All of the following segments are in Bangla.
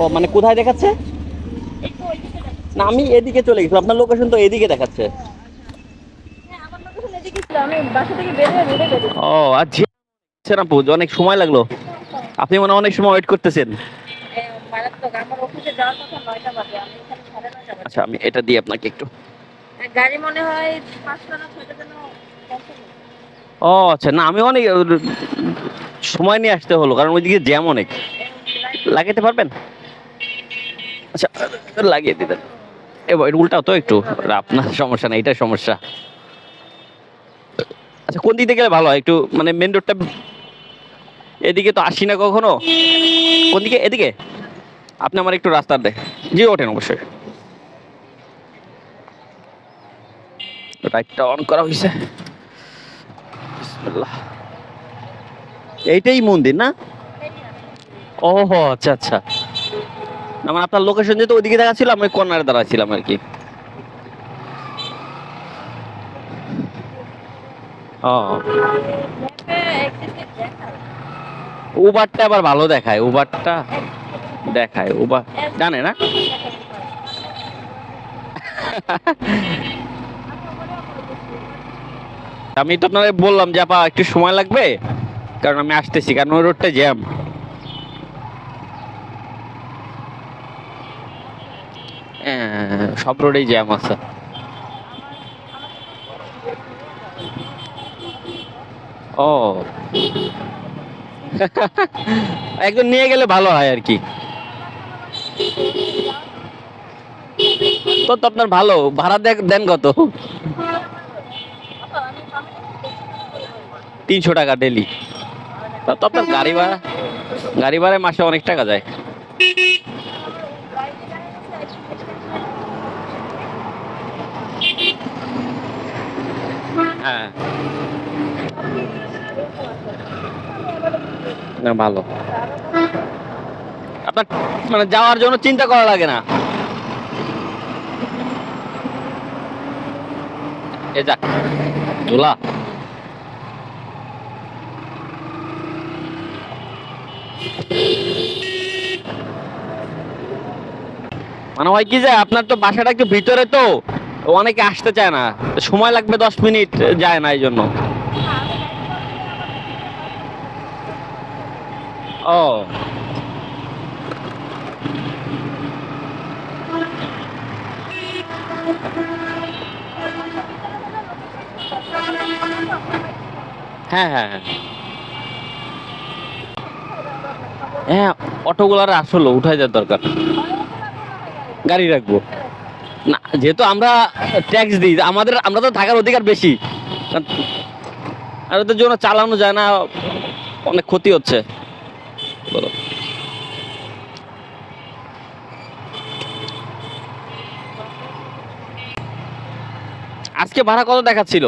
ও মানে কোথায় দেখাচ্ছে। না, আমি এদিকে চলে গেছিলাম। আপনার লোকেশন তো এদিকে দেখাচ্ছে। ও আচ্ছা। না পুজো অনেক সময় লাগল। আপনি মনে অনেক সময় ওয়েট করতেছেন। আচ্ছা আমি এটা দিই আপনাকে একটু। গাড়ি মনে হয়। ও আচ্ছা না, আমি অনেক সময় নিয়ে আসতে হলো, কারণ ওইদিকে জ্যাম অনেক। লাগাইতে পারবেন? আচ্ছা লাগিয়ে দিবেন। এবার উল্টাও তো একটু আপনার সমস্যা নেই এটা সমস্যা। আচ্ছা কোন দিক গেলে ভালো হয়? একটু মানে মেন রোডটা এদিকে তো আসি না কখনো? কোন দিকে? এদিকে? আপনি আমার একটু রাস্তা দেয় জি, ওঠেন অবশ্যই। লাইটটা অন করা হয়েছে বিসমিল্লাহ। এইটাই মন্দির, না? ও হো আচ্ছা আচ্ছা। মানে আপনার লোকেশন যেহেতু ওইদিকে দেখা ছিল আমি কর্নারে দাঁড়াচ্ছিলাম আর কি। উবারটা আবার ভালো দেখায় উবারটা দেখায় উবার জানে না? আমি তো আপনাকে বললাম যে, আপা, একটু সময় লাগবে? কারণ আমি আসতেছি, কারণ ওই রোডটা জ্যাম সব রোডেই জ্যাম আছে। ও। একজন নিয়ে গেলে ভালো হয় আর কি। তো তো আপনার ভালো, ভাড়া দেখ- দেন কত? তিনশো টাকা ডেলি তা তো আপনার গাড়ি ভাড়া গাড়ি ভাড়ায় মাসে অনেক টাকা যায়। হ্যাঁ। না, ভালো। আপনার মানে যাওয়ার জন্য চিন্তা করা লাগে না। এ যাক দোলা। মানে হয় কি যায় আপনার তো বাসাটা একটু ভিতরে তো, অনেকে আসতে চায় না। সময় লাগবে দশ মিনিট, যায় না এই জন্য ও। হ্যাঁ হ্যাঁ হ্যাঁ। হ্যাঁ অটোগুলার আসলো উঠাই যাওয়ার দরকার। গাড়ি রাখব। না, যেহেতু আমরা ট্যাক্স দিই, আমাদের, আমরা তো থাকার অধিকার বেশি। আর ওদের জন্য চালানো যায় না, অনেক ক্ষতি হচ্ছে। বলো। আজকে ভাড়া কত দেখাচ্ছিল?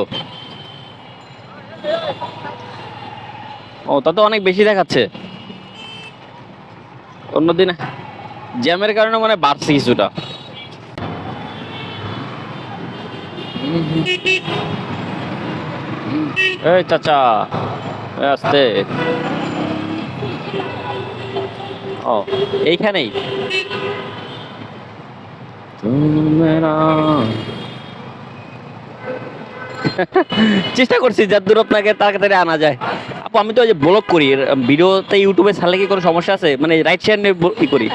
ও, তা তো অনেক বেশি দেখাচ্ছে। অন্যদিন জ্যামের কারণে মানে বাড়ছে কিছুটা। এই চাচা আসতে। ও এইখানেই? চেষ্টা করছি যার দূর আপনাকে তাড়াতাড়ি আনা যায়। আপু, আমি তো যে ব্লগ করি ভিডিওতে ইউটিউবে ছাড়লে কি কোনো সমস্যা আছে? মানে রাইট কি করি।